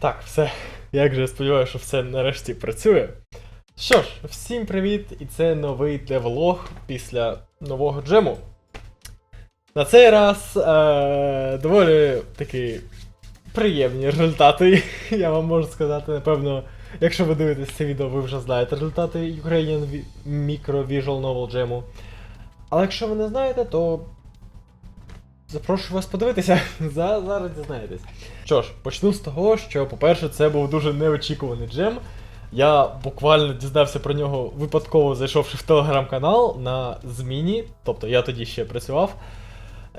Так, все. Як же сподіваюся, що все нарешті працює. Що ж, всім привіт! І це новий девлог після нового джему. На цей раз е- доволі такі приємні результати, я вам можу сказати. Напевно, якщо ви дивитесь це відео, ви вже знаєте результати Ukrainian Micro Visual Novel Jam. Але якщо ви не знаєте, то запрошую вас подивитися. За- Зараз дізнаєтесь. Що ж, почну з того, що, по-перше, це був дуже неочікуваний джем. Я буквально дізнався про нього випадково зайшовши в телеграм-канал на зміні, тобто я тоді ще працював.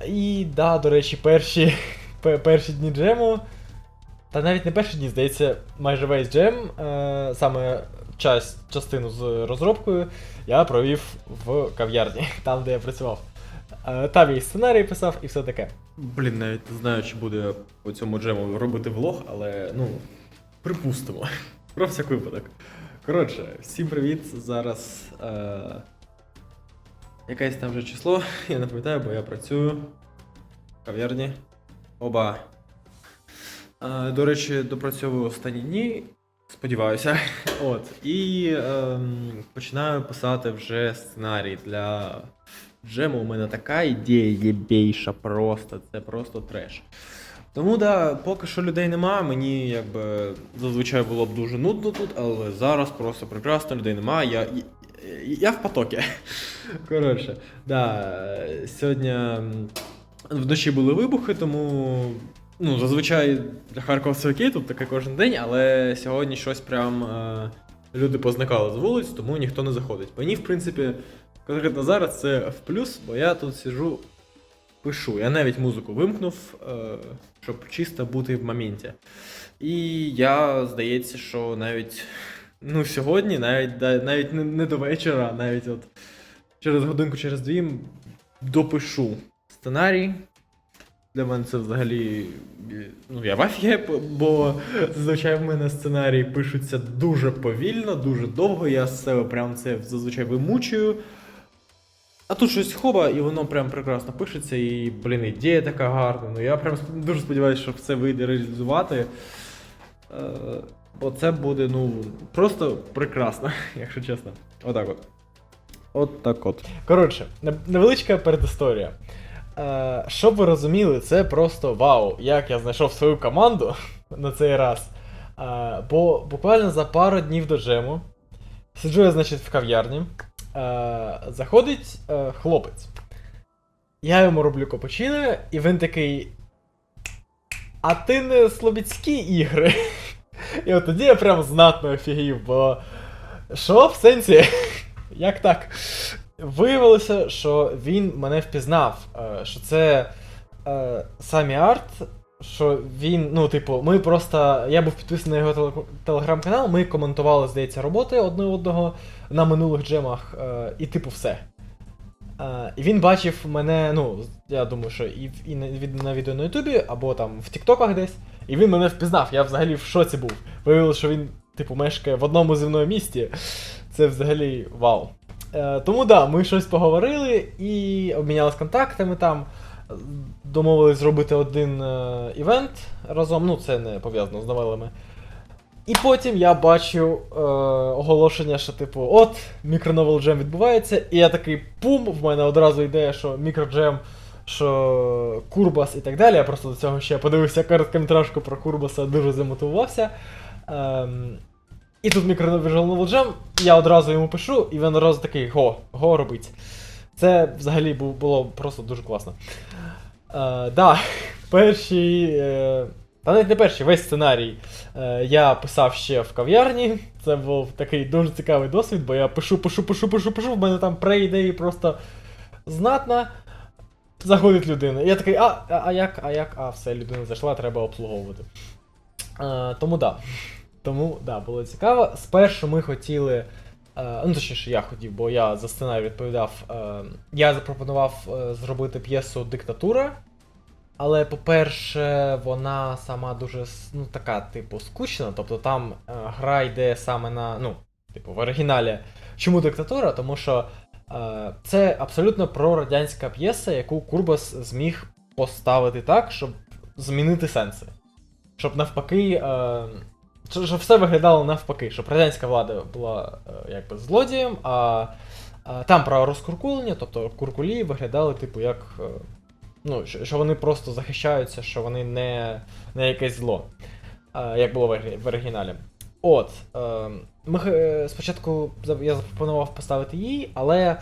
І да, до речі, перші, перші дні джему. Та навіть не перші дні, здається, майже весь джем, е, саме час, частину з розробкою, я провів в кав'ярні, там, де я працював. Е, там і сценарій писав, і все таке. Блін, навіть не знаю, чи буде по цьому джему робити влог, але ну, припустимо. Про всяк випадок. Коротше, всім привіт. Зараз. Е... Якесь там вже число, я не пам'ятаю, бо я працюю в кав'ярні. Оба. Е, до речі, допрацьовую останні дні. Сподіваюся. От. І ем, починаю писати вже сценарій для джему. У мене така ідея єбейша просто. Це просто треш. Тому да, поки що людей нема, мені якби зазвичай було б дуже нудно тут, але зараз просто прекрасно, людей немає. Я, я, я в потокі. Коротше, да, сьогодні вночі були вибухи, тому ну, зазвичай для Харкова все окей, тут таке кожен день, але сьогодні щось прям е, люди позникали з вулиць, тому ніхто не заходить. Мені, в принципі, конкретно зараз це в плюс, бо я тут сиджу пишу. Я навіть музику вимкнув, е, щоб чисто бути в моменті. І я, здається, що навіть ну, сьогодні, навіть, навіть не, до вечора, навіть от через годинку, через дві допишу сценарій. Для мене це взагалі. Ну, я в афіє, бо зазвичай в мене сценарії пишуться дуже повільно, дуже довго. Я себе прям це зазвичай вимучую. А тут щось хоба, і воно прям прекрасно пишеться, і, блін, ідея така гарна. Ну я прям дуже сподіваюся, що все вийде реалізувати. Е, бо це буде, ну, просто прекрасно, якщо чесно. Отак от. От так от. Коротше, невеличка передісторія. Е, щоб ви розуміли, це просто вау, як я знайшов свою команду на цей раз. Е, бо буквально за пару днів до джему сиджу я, значить, в кав'ярні. Е, заходить е, хлопець. Я йому роблю капучино, і він такий. А ти не слобідські ігри? І от тоді я прям знатно офігів, бо. Що в сенсі? Як так? Виявилося, що він мене впізнав, е, що це е, самі арт, що він, ну, типу, ми просто. Я був підписаний на його телеграм-канал, ми коментували, здається, роботи одне одного на минулих джемах, е, і типу все. Е, і він бачив мене, ну, я думаю, що і, і на, від- на відео на Ютубі, або там в Тіктоках десь, і він мене впізнав. Я взагалі в шоці був. Виявилося, що він, типу, мешкає в одному зі мною місті. Це взагалі вау. Е, тому да, ми щось поговорили і обмінялись контактами там. Е, Домовились зробити один е, івент разом. Ну, це не пов'язано з новелами. І потім я бачу е, оголошення, що, типу, от, мікроновел джем відбувається, і я такий пум, в мене одразу ідея, що мікроджем, що Курбас і так далі. Я просто до цього ще подивився короткометражку про Курбаса, дуже замотивувався. Ем, і тут мікровіжуал джем, я одразу йому пишу, і він одразу такий го, го робить. Це взагалі було просто дуже класно. Е, да, перші. Е, та навіть не перший, весь сценарій е, я писав ще в кав'ярні. Це був такий дуже цікавий досвід, бо я пишу, пишу, пишу, пишу, пишу, в мене там преідеї просто знатна. Заходить людина. І я такий, а, а, а як, а як, а, все, людина зайшла, треба обслуговувати. Е, тому да. Тому да, було цікаво. Спершу ми хотіли. Е, ну, точніше, я хотів, бо я за сценарій відповідав. Е, я запропонував е, зробити п'єсу Диктатура. Але, по-перше, вона сама дуже ну, така, типу, скучна. Тобто там гра йде саме на. Ну, типу, в оригіналі. Чому диктатура? Тому що е, це абсолютно прорадянська п'єса, яку Курбас зміг поставити так, щоб змінити сенси. щоб навпаки. Е, щоб все виглядало навпаки, щоб радянська влада була е, якби злодієм, а, там про розкуркулення, тобто куркулі виглядали, типу, як. е, Ну, що, що вони просто захищаються, що вони не, не якесь зло, е, як було в, оригіналі. От. Ми спочатку я запропонував поставити її, але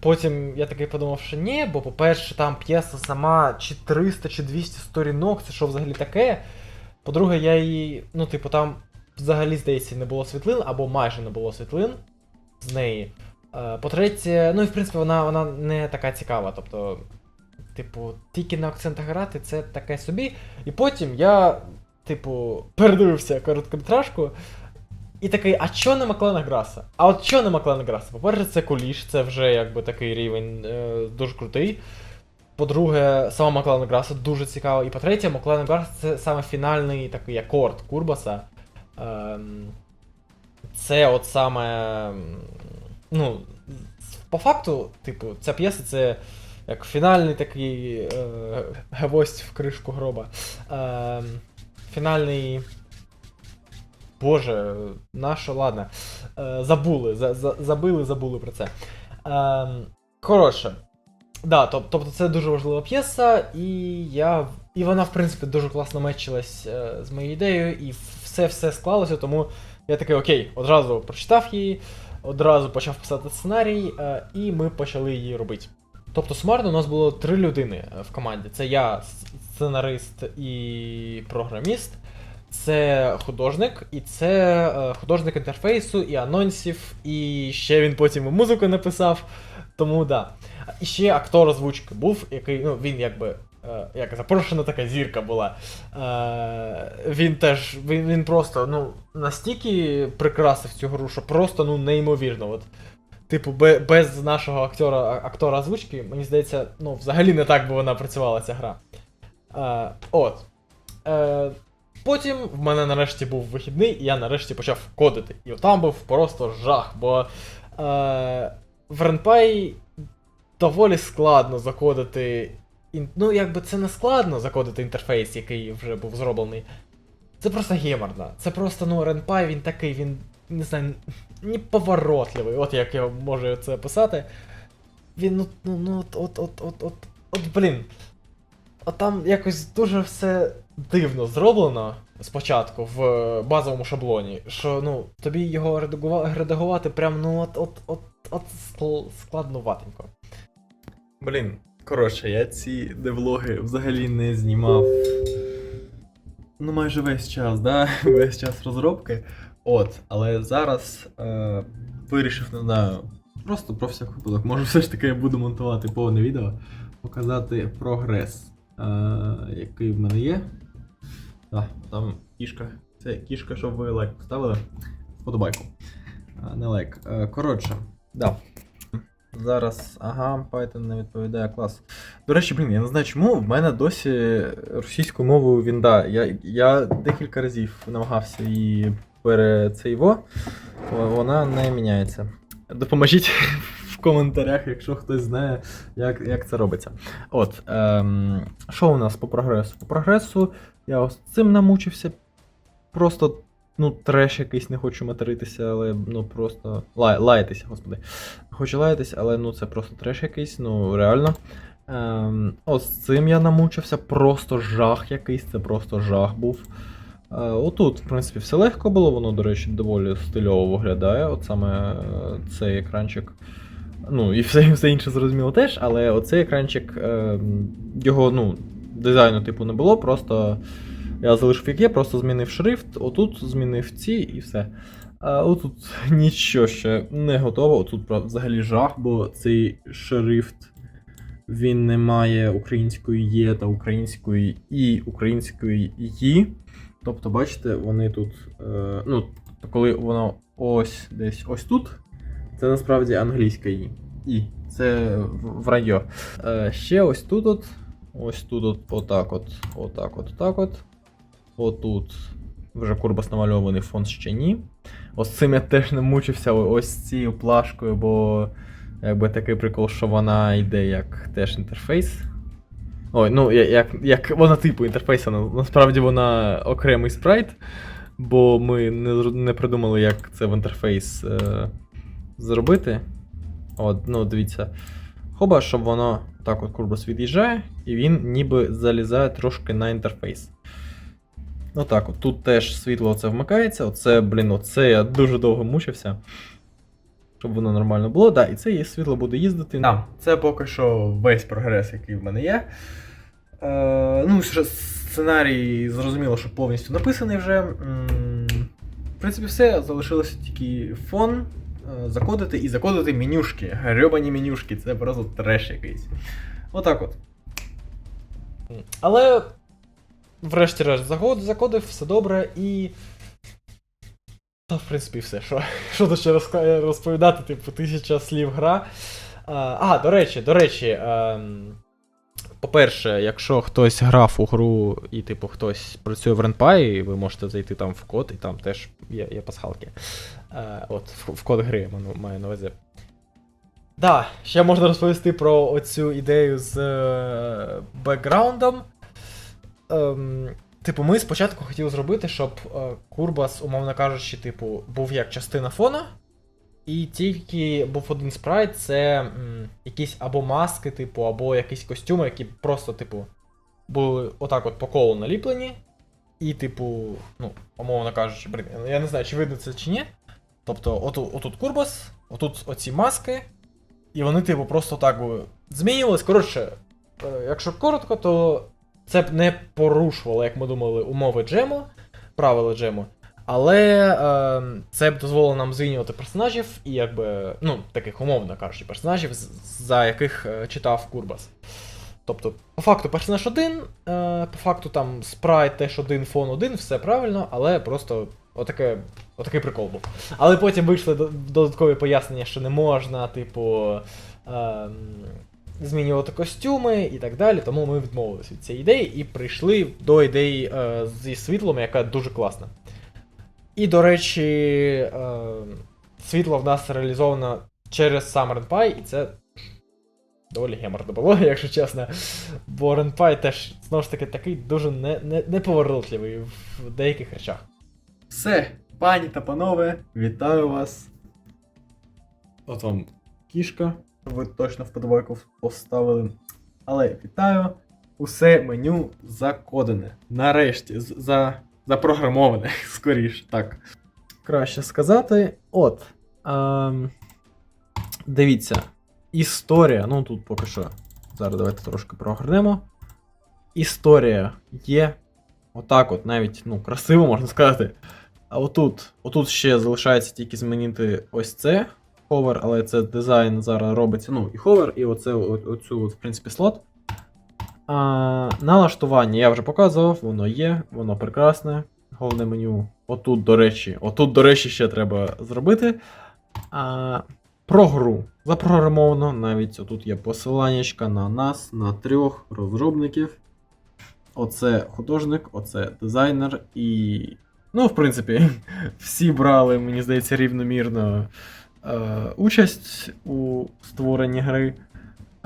потім я такий подумав, що ні, бо, по-перше, там п'єса сама чи 300, чи 200 сторінок, це що взагалі таке. По-друге, я її, ну, типу, там взагалі, здається, не було світлин, або майже не було світлин з неї. Е, По-третє, ну і в принципі вона, вона не така цікава. Тобто, типу, тільки на акцентах грати це таке собі. І потім я, типу, передивився короткометражку. І такий, а чо нема Клена Граса? А от чо нема Клена Граса? По-перше, це куліш, це вже якби такий рівень е, дуже крутий. По-друге, сама Маклана Граса дуже цікава. І по-третє, Маклана Грас це саме фінальний такий акорд Курбаса. Ем, це от саме. Ну, по факту, типу, ця п'єса це як фінальний такий е, гвоздь в кришку гроба. Ем, фінальний. Боже, нащо, ладно. Е, забули, за, за, забили, забули про це. Ем, коротше. Да, тобто це дуже важлива п'єса, і я. І вона, в принципі, дуже класно мечилась е, з моєю ідеєю, і все-все склалося, тому я такий, окей, одразу прочитав її, одразу почав писати сценарій, е, і ми почали її робити. Тобто, сумарно у нас було три людини е, в команді: це я, сценарист і програміст, це художник, і це е, художник інтерфейсу, і анонсів, і ще він потім музику написав. Тому да. І ще актор озвучки був, який, ну, він якби. е, Як запрошена така зірка була. Е, він теж, він, він просто ну, настільки прикрасив цю гру, що просто ну, неймовірно. От, типу, без нашого актора, актора озвучки, мені здається, ну, взагалі не так би вона працювала ця гра. От. Потім в мене нарешті був вихідний, і я нарешті почав кодити. І там був просто жах, бо е, в Renpy доволі складно закодити. Ну, якби це не складно закодити інтерфейс, який вже був зроблений. Це просто геморно. Це просто, ну, Renpy, він такий, він, не знаю, неповоротливий. От як я можу це описати. Він, ну, ну, ну от, от, от, от, от, от, блін. От там якось дуже все дивно зроблено спочатку в е, базовому шаблоні, що ну, тобі його редагувати прям ну от, от, от, от скл- складноватенько. Блін, коротше, я ці девлоги взагалі не знімав. Ну, майже весь час, да? Весь час розробки. От, але зараз е, вирішив, не знаю, просто про всяк випадок. Може, все ж таки я буду монтувати повне відео, показати прогрес, е, який в мене є. Так, там кішка. Це кішка, щоб ви лайк поставили. Вподобайку. А, не лайк. Е, коротше, да. Зараз, ага, Python не відповідає клас. До речі, блін, я не знаю чому. В мене досі російською мовою Вінда. Я, я декілька разів намагався її перецейво, вона не міняється. Допоможіть в коментарях, якщо хтось знає, як, як це робиться. От, ем, що у нас по прогресу? По прогресу я ось цим намучився. Просто, ну, треш якийсь, не хочу материтися, але ну просто. Лай, лаятися, господи. Хочу лаятись, але ну це просто треш якийсь, ну реально. Ем, ось цим я намучився, просто жах якийсь, це просто жах був. Е, отут, в принципі, все легко було, воно, до речі, доволі стильово виглядає. От саме е, цей екранчик. Ну, і все, все інше зрозуміло теж, але оцей екранчик, е, його, ну, дизайну типу не було, просто я залишив як є, просто змінив шрифт, отут змінив ці і все. А отут нічого ще не готово. Отут взагалі жах, бо цей шрифт він не має української є та української і української «ї». Тобто, бачите, вони тут. Е, ну, коли воно ось десь ось тут, це насправді англійська «і». І. Це в, радіо. Е, ще ось тут, от, ось тут, от, отак, от, отак, от, отак, от. Отут вже курбас намальований фон ще ні. Ось цим я теж не мучився ось цією плашкою, бо якби такий прикол, що вона йде як теж інтерфейс. Ой, ну як, як вона типу інтерфейса, на- насправді вона окремий спрайт, бо ми не, не придумали, як це в інтерфейс е, зробити. От, ну дивіться. Хоба, щоб воно так от курбас від'їжджає, і він ніби залізає трошки на інтерфейс. Отак, от тут теж світло оце вмикається. Оце, блін, оце я дуже довго мучився. Щоб воно нормально було. Да, і це є світло буде їздити. Да, це поки що весь прогрес, який в мене є. Е, ну, сценарій зрозуміло, що повністю написаний вже. В принципі, все. Залишилося тільки фон закодити і закодити менюшки. Грьобані менюшки, це просто треш якийсь. Отак от. Але, врешті-решт, закодив, все добре і. Та, в принципі, все. Що, що тут ще розповідати, типу, тисяча слів гра. А, а, до речі, до речі. ем, по-перше, якщо хтось грав у гру і, типу, хтось працює в RenPy, ви можете зайти там в код, і там теж є, є пасхалки. Е, от, в, в код гри маю на увазі. Да, ще можна розповісти про оцю ідею з е, бекграундом. Ем, типу, ми спочатку хотіли зробити, щоб е, Курбас, умовно кажучи, типу, був як частина фона. І тільки був один спрайт, це м, якісь або маски, типу, або якісь костюми, які просто, типу, були отак от по колу наліплені. І, типу, ну, умовно кажучи, блін, я не знаю, чи видно це чи ні. Тобто, отут, отут Курбас, отут оці маски, і вони, типу, просто так змінювались. Коротше, е, якщо коротко, то це б не порушувало, як ми думали, умови джему, правила джему. Але е, це б дозволило нам змінювати персонажів і якби, ну, таких умовно кажучи, персонажів, за яких е, читав Курбас. Тобто, по факту персонаж один, е, по факту там спрайт теж один, фон один, все правильно, але просто отаке, отакий прикол був. Але потім вийшли додаткові пояснення, що не можна, типу, ем, змінювати костюми і так далі. Тому ми відмовилися від цієї ідеї і прийшли до ідеї е, зі світлом, яка дуже класна. І, до речі, е, світло в нас реалізовано через сам RenPy, і це доволі геморно було, якщо чесно. Бо RenPy теж, знову ж таки, такий дуже не, не, неповоротливий в деяких речах. Все, пані та панове, вітаю вас. От вам кішка, ви точно вподобайку поставили. Але вітаю. Усе меню закодене. Нарешті, за, запрограмоване, скоріше, так. Краще сказати. От. Ем, дивіться. Історія. Ну тут поки що. Зараз давайте трошки прогорнемо. Історія є. Отак, от, навіть, ну, красиво можна сказати. А отут, отут ще залишається тільки змінити ось це ховер, але це дизайн зараз робиться. Ну, і ховер, і оце, оцю, в принципі, слот. А, налаштування я вже показував, воно є, воно прекрасне. Головне меню. Отут, до речі, отут, до речі, ще треба зробити. А, про гру. Запрограмовано, навіть отут є посиланнячка на нас, на трьох розробників. Оце художник, оце дизайнер і. Ну, в принципі, всі брали, мені здається, рівномірно е, участь у створенні гри.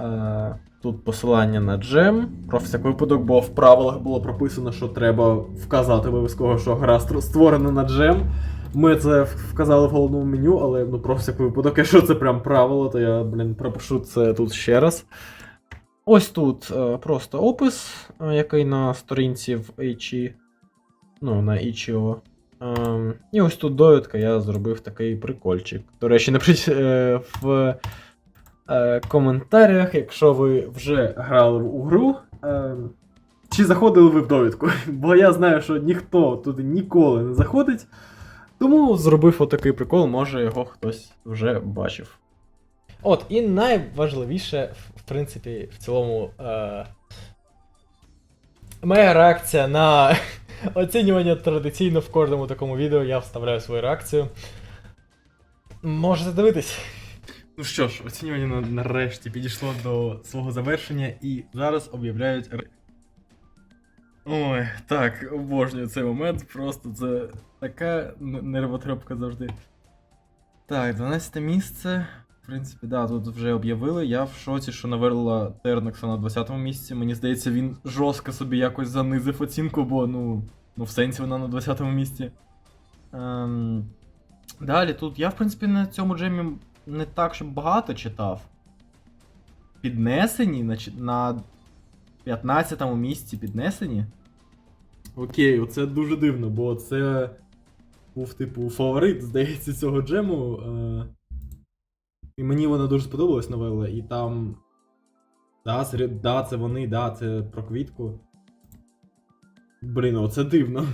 Е, тут посилання на джем. Про всяк випадок, бо в правилах було прописано, що треба вказати обов'язково, що гра створена на джем. Ми це вказали в головному меню, але ну про всяк випадок, якщо це прям правило, то я, блін, пропишу це тут ще раз. Ось тут е, просто опис, е, який на сторінці в HE, ну, на Itch.io. Ем, і ось тут довідка, я зробив такий прикольчик. До речі, е, в е, коментарях, якщо ви вже грали у гру. Е, чи заходили ви в довідку? Бо я знаю, що ніхто туди ніколи не заходить. Тому зробив отакий прикол, може його хтось вже бачив. От, і найважливіше, в принципі, в цілому. Е... Моя реакція на оцінювання традиційно в кожному такому відео я вставляю свою реакцію. Можете дивитись. Ну що ж, оцінювання нарешті підійшло до свого завершення і зараз об'являють. Ой, так, обожнюю цей момент, просто це така нервотрепка завжди. Так, 12 місце. В принципі, да, тут вже об'явили. Я в шоці, що Наверла Тернекса на 20-му місці. Мені здається, він жорстко собі якось занизив оцінку, бо ну, ну в сенсі вона на 20-му місці. Ем, далі тут я, в принципі, на цьому джемі не так, щоб багато читав. Піднесені на, на 15-му місці піднесені. Окей, оце дуже дивно, бо це був, типу, фаворит, здається, цього джему. Е... І мені вона дуже сподобалась новела, і там. Да, це, да, це вони, да, це про квітку. Блін, оце дивно.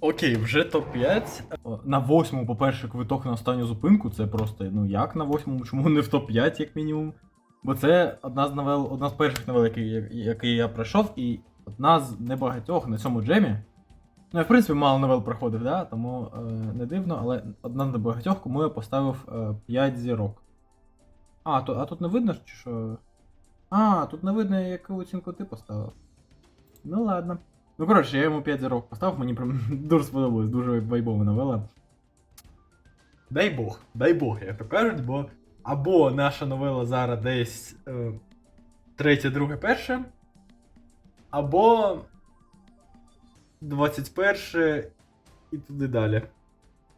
Окей, вже топ-5. На восьмому, по-перше, квиток на останню зупинку. Це просто, ну як на восьмому, чому не в топ-5, як мінімум. Бо це одна з новел, одна з перших новел, які, які я пройшов, і одна з небагатьох на цьому джемі. Ну, я, в принципі, мало новел проходив, да? тому е, не дивно, але одна з небагатьох, кому я поставив е, 5 зірок. А, то, а тут не видно, чи що. А, тут не видно, яку оцінку ти поставив. Ну ладно. Ну, коротше, я йому 5 зірок поставив, мені прям дуже сподобалось, дуже вайбова новела. Дай Бог, дай Бог, як то кажуть, бо або наша новела зараз десь е, третє, друге, перше, або 21 і туди далі.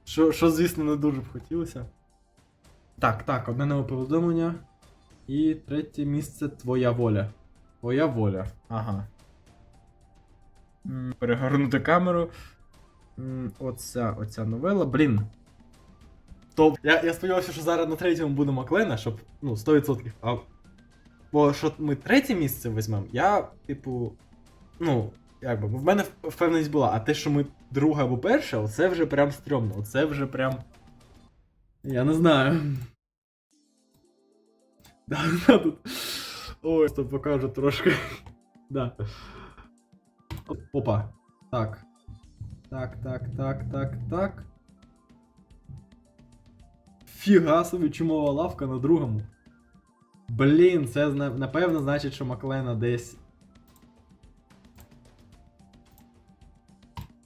Що, що, звісно, не дуже б хотілося. Так, так, одне нове повідомлення. І третє місце твоя воля. Твоя воля. Ага. Перегорнути камеру. Оця, оця новела. Блін. Топ. Я, я сподівався, що зараз на третьому буде Маклена, щоб. Ну, 100%. А. Бо що ми третє місце візьмемо, я, типу. Ну, як би, в мене впевненість була, а те, що ми друге або перше, оце вже прям стрьомно. Оце вже прям. Я не знаю. Да, тут. Ой, то покажу трошки. Да. Опа. Так. Так, так, так, так, так. Фіга собі чумова лавка на другому. Блін, це напевно значить, що Маклена десь.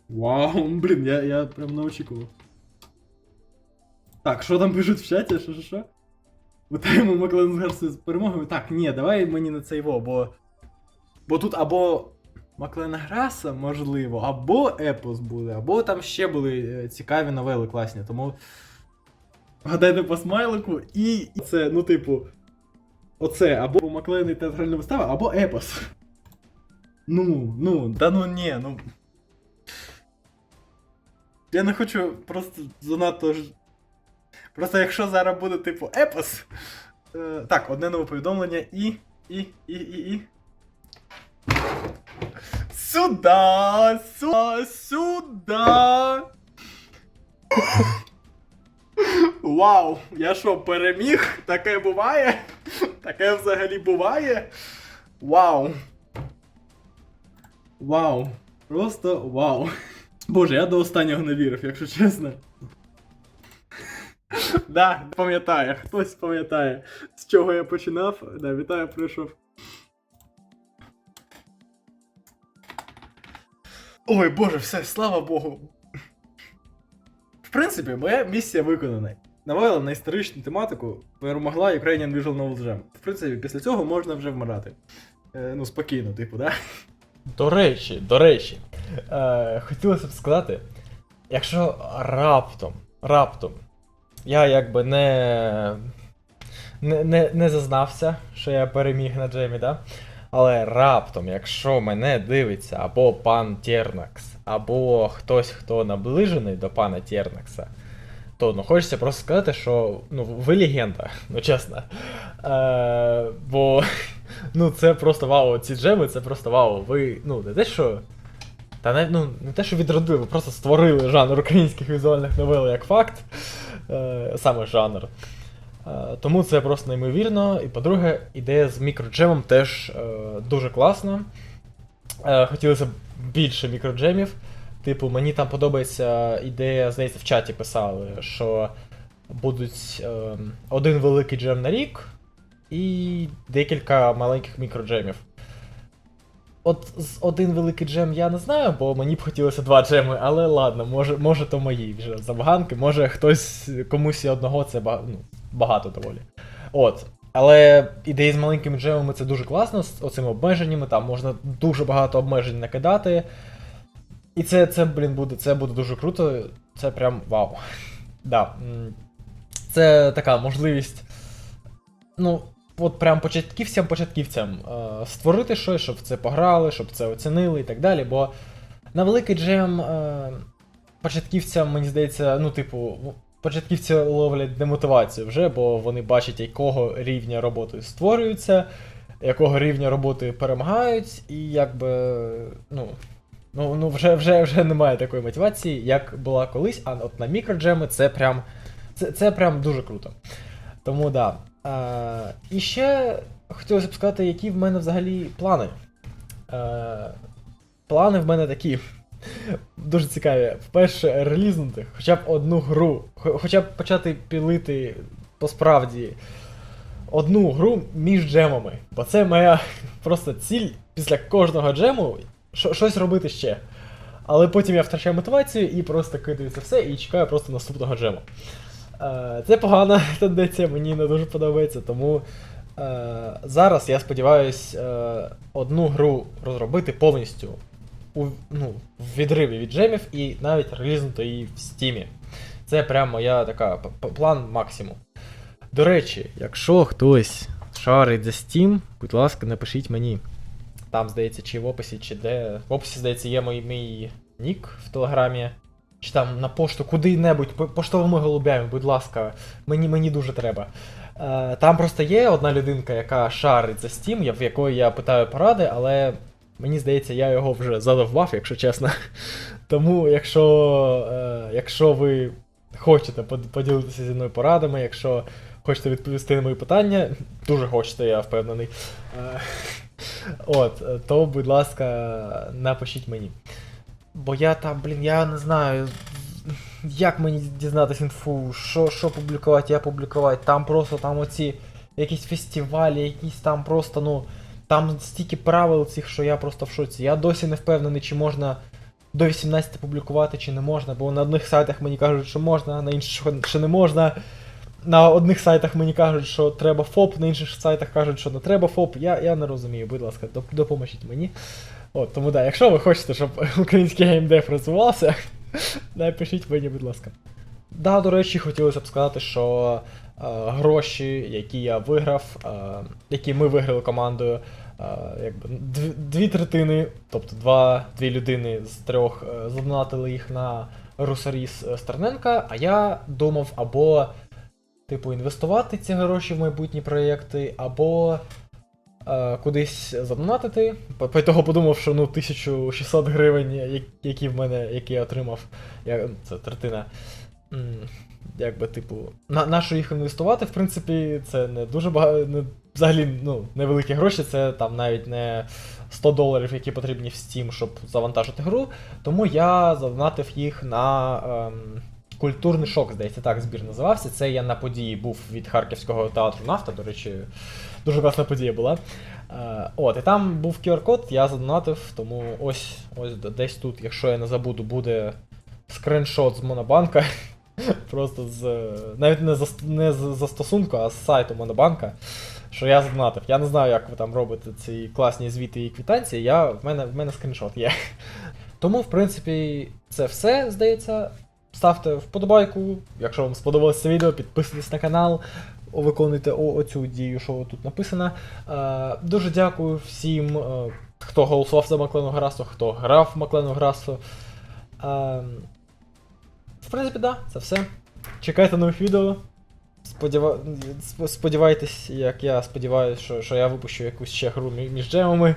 Вау, блін, я, я прям не очікував. Так, що там пишуть в чаті? Що, що, що? Вітаємо Маклен з перемогою. Так, ні, давай мені на цей во, бо. Бо тут або Маклена Граса, можливо, або Епос буде, або там ще були е, цікаві новели класні. Тому. Гадайте по смайлику, і це, ну, типу. Оце, або Маклен і театральна вистава, або Епос. Ну, ну, та ну ні, ну. Я не хочу просто занадто ж. Просто якщо зараз буде, типу, епос. Е, так, одне нове повідомлення і. І. І. І. І. Сюда! Сюда! Сюда! Вау! Я що, переміг? Таке буває? Таке взагалі буває? Вау! Вау! Просто вау! Боже, я до останнього не вірив, якщо чесно. Да, пам'ятає, хтось пам'ятає, з чого я починав. Да, вітаю, прийшов. Ой, боже, все, слава Богу. В принципі, моя місія виконана. Новела на історичну тематику перемогла Ukrainian Visual Novel Jam. В принципі, після цього можна вже вмирати. Е, ну, спокійно, типу, да? До речі, до речі, е, хотілося б сказати, якщо раптом, раптом, я якби не, не, не, не зазнався, що я переміг на Джемі, да? Але раптом, якщо мене дивиться або пан Тернакс, або хтось, хто наближений до пана Тернакса, то ну, хочеться просто сказати, що ну, ви легенда, ну чесно. Е, бо ну, це просто вау, ці джеми, це просто вау. Ви, ну, не те, що. Та не, ну, не те, що відродили, ви просто створили жанр українських візуальних новел як факт. Е, саме жанр. Е, тому це просто неймовірно. І по-друге, ідея з мікроджемом теж е, дуже класна. Е, хотілося б більше мікроджемів. Типу, мені там подобається ідея, здається, в чаті писали, що будуть один великий джем на рік і декілька маленьких мікроджемів. От з один великий джем я не знаю, бо мені б хотілося два джеми, але ладно, може, може то мої вже забаганки, може хтось комусь і одного це ну, багато доволі. От. Але ідеї з маленькими джемами це дуже класно, з оцими обмеженнями, там можна дуже багато обмежень накидати. І це, це блін, буде, це буде дуже круто. Це прям вау. Да. Це така можливість. Ну, от прям початківцям-початківцям е, створити щось, щоб це пограли, щоб це оцінили і так далі. Бо на великий джем е, початківцям, мені здається, ну, типу, початківці ловлять демотивацію вже, бо вони бачать, якого рівня роботи створюються, якого рівня роботи перемагають, і якби. ну. Ну, ну вже, вже, вже немає такої мотивації, як була колись, а от на мікроджеми це прям. Це, це прям дуже круто. Тому да. Е, і ще хотілося б сказати, які в мене взагалі плани. Е, плани в мене такі. Дуже цікаві. Вперше релізнути хоча б одну гру, хоча б почати пілити по справді одну гру між джемами. Бо це моя просто ціль після кожного джему що- щось робити ще. Але потім я втрачаю мотивацію і просто кидаю це все і чекаю просто наступного джему. Е, Це погана тенденція, мені не дуже подобається, тому е, зараз я сподіваюся е, одну гру розробити повністю у, ну, в відриві від джемів і навіть релізнути її в стімі. Це прям моя така план максимум. До речі, якщо хтось шарить за Steam, будь ласка, напишіть мені. Там, здається, чи в описі, чи де. В описі, здається, є мій, мій нік в Телеграмі. Чи там на пошту куди-небудь, поштовими голубями, будь ласка, мені, мені дуже треба. Е, там просто є одна людинка, яка шарить за Steam, в якої я питаю поради, але мені здається, я його вже задовбав, якщо чесно. Тому, якщо, е, якщо ви хочете поділитися зі мною порадами, якщо хочете відповісти на мої питання, дуже хочете, я впевнений. Е, От, то, будь ласка, напишіть мені. Бо я там, блін, я не знаю, як мені дізнатися інфу, що, що публікувати, як публікувати. Там просто там оці якісь фестивалі, якісь там просто, ну. Там стільки правил цих, що я просто в шоці. Я досі не впевнений, чи можна до 18 публікувати, чи не можна, бо на одних сайтах мені кажуть, що можна, на інших що- не можна. На одних сайтах мені кажуть, що треба ФОП, на інших сайтах кажуть, що не треба ФОП. Я, я не розумію, будь ласка, допоможіть мені. От, тому да, якщо ви хочете, щоб український геймдев розвивався, напишіть мені, будь ласка. Да, до речі, хотілося б сказати, що е, гроші, які я виграв, е, які ми виграли командою, якби дві, третини, тобто два, дві людини з трьох е, задонатили їх на Русаріс е, Стерненка, а я думав або, типу, інвестувати ці гроші в майбутні проєкти, або е, кудись задонатити. По, того подумав, що ну 1600 гривень, які в мене, які я отримав, я, це третина. Якби, типу, на, на що їх інвестувати, в принципі, це не дуже багато, взагалі, ну, невеликі гроші, це там навіть не 100 доларів, які потрібні в Steam, щоб завантажити гру. Тому я задонатив їх на ем, культурний шок, здається, так збір називався. Це я на події був від Харківського театру Нафта, до речі, дуже класна подія була. Е, от, і там був QR-код, я задонатив, тому ось, ось десь тут, якщо я не забуду, буде скриншот з Монобанка. Просто з. е, навіть не за, не з застосунку, а з сайту Монобанка. Що я задонатив. Я не знаю, як ви там робите ці класні звіти і квитанції. Я, в, мене, в мене скріншот є. Тому, в принципі, це все, здається. Ставте вподобайку, якщо вам сподобалося це відео, підписуйтесь на канал, виконуйте оцю дію, що тут написано. Е, дуже дякую всім, е, хто голосував за Маклену Грасу, хто грав в Маклену Грасу. Е, в принципі, да, це все. Чекайте нових відео. Сподіва... Сподівайтесь, як я сподіваюся, що, що я випущу якусь ще гру між джемами.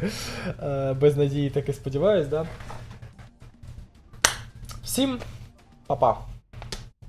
Е, без надії так і сподіваюсь, да. Всім па-па.